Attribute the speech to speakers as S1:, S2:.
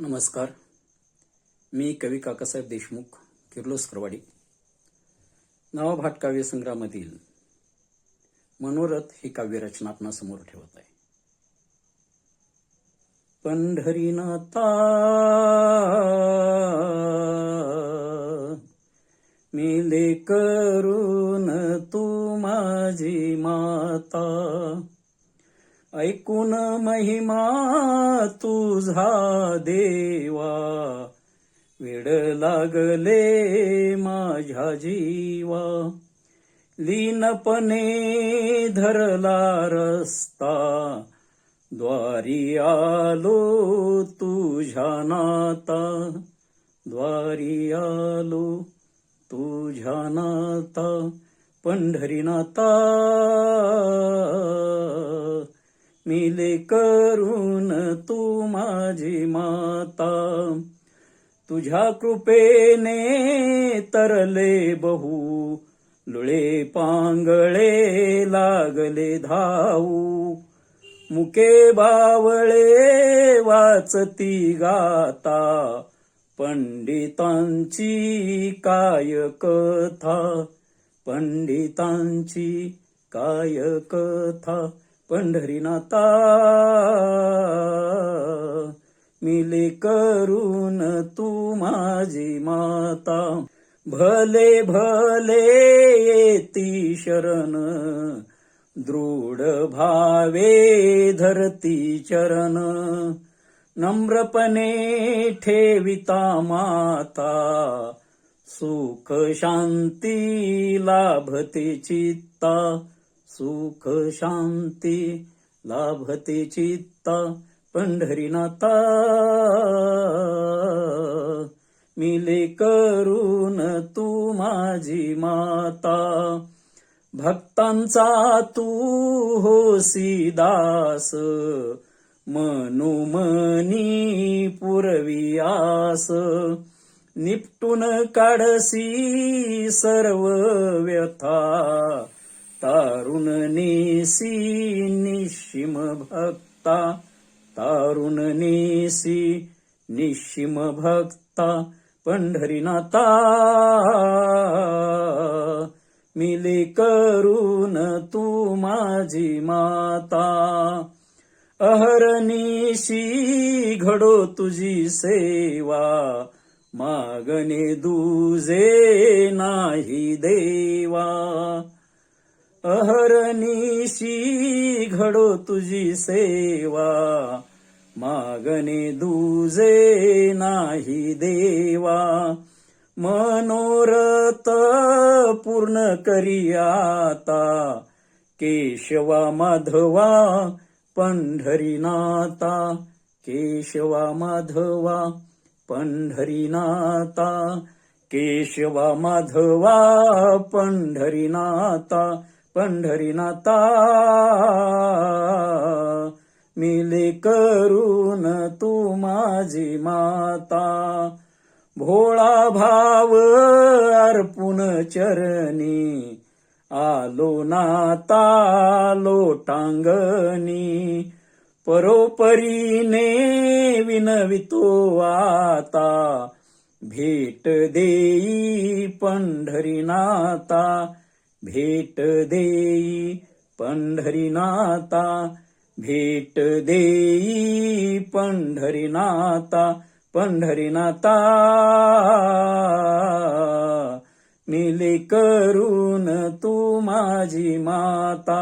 S1: नमस्कार. मी कवी काकासाहेब देशमुख किर्लोस्करवाडी नवाभाट काव्यसंग्रहामधील मनोरथ ही काव्यरचना आपणासमोर ठेवत आहे. पंढरीनाथा मिले करून तू माझी माता. ऐकून महिमा तुझा देवा वेड लागले माझ्या जीवा. लीनपणे धरला रस्ता द्वारी आलो तुझ्या नाता. द्वारी आलो तुझ्या नाता पंढरीनाता मिले करून तू माझी माता. तुझ्या कृपेने तरले बहु लुळे पांगळे लागले धाऊ मुके बावळे वाचती गाता पंडितांची काय कथा पंडितांची काय कथा पंढरीनाथा. मिले करून तू माझी माता. भले भले येती शरण. दृढ भावे धरती चरण. नम्रपणे ठेविता माता. सुख शांती लाभते चित्ता. सुख शांती लाभते चित्ता पंढरीनाथा. मिले करून तू माझी माता. भक्तांचा तू होसी दास. मनुमनी पुरवी आस. निपटून काढसी सर्व व्यथा. तारुण नेसी निशिम भक्ता तारुण नेसी निशिम भक्ता पंढरीनाथा मिले करून तू माझी माता. अहरनिशी घडो तुझी सेवा मागणे दुजे नाही देवा. अहरनिशी घडो तुझी सेवा. मागणे दुजे नाही देवा. मनोरथ पूर्ण करी आता. केशवा माधवा पंढरीनाथा. केशवा माधवा पंढरीनाथा. केशवा माधवा पंढरीनाथा. पंढरीनाथा. मिले करून तू माझी माता. भोळा भाव अर्पुण चरणी. आलो नाता लोटांगणी. परोपरीने विनवितो आता. भेट देई पंढरीनाथा. भेट देई पंढरीनाथा भेट देई पंढरीनाथा पंढरीनाथा. मिले करून तू माझी माता.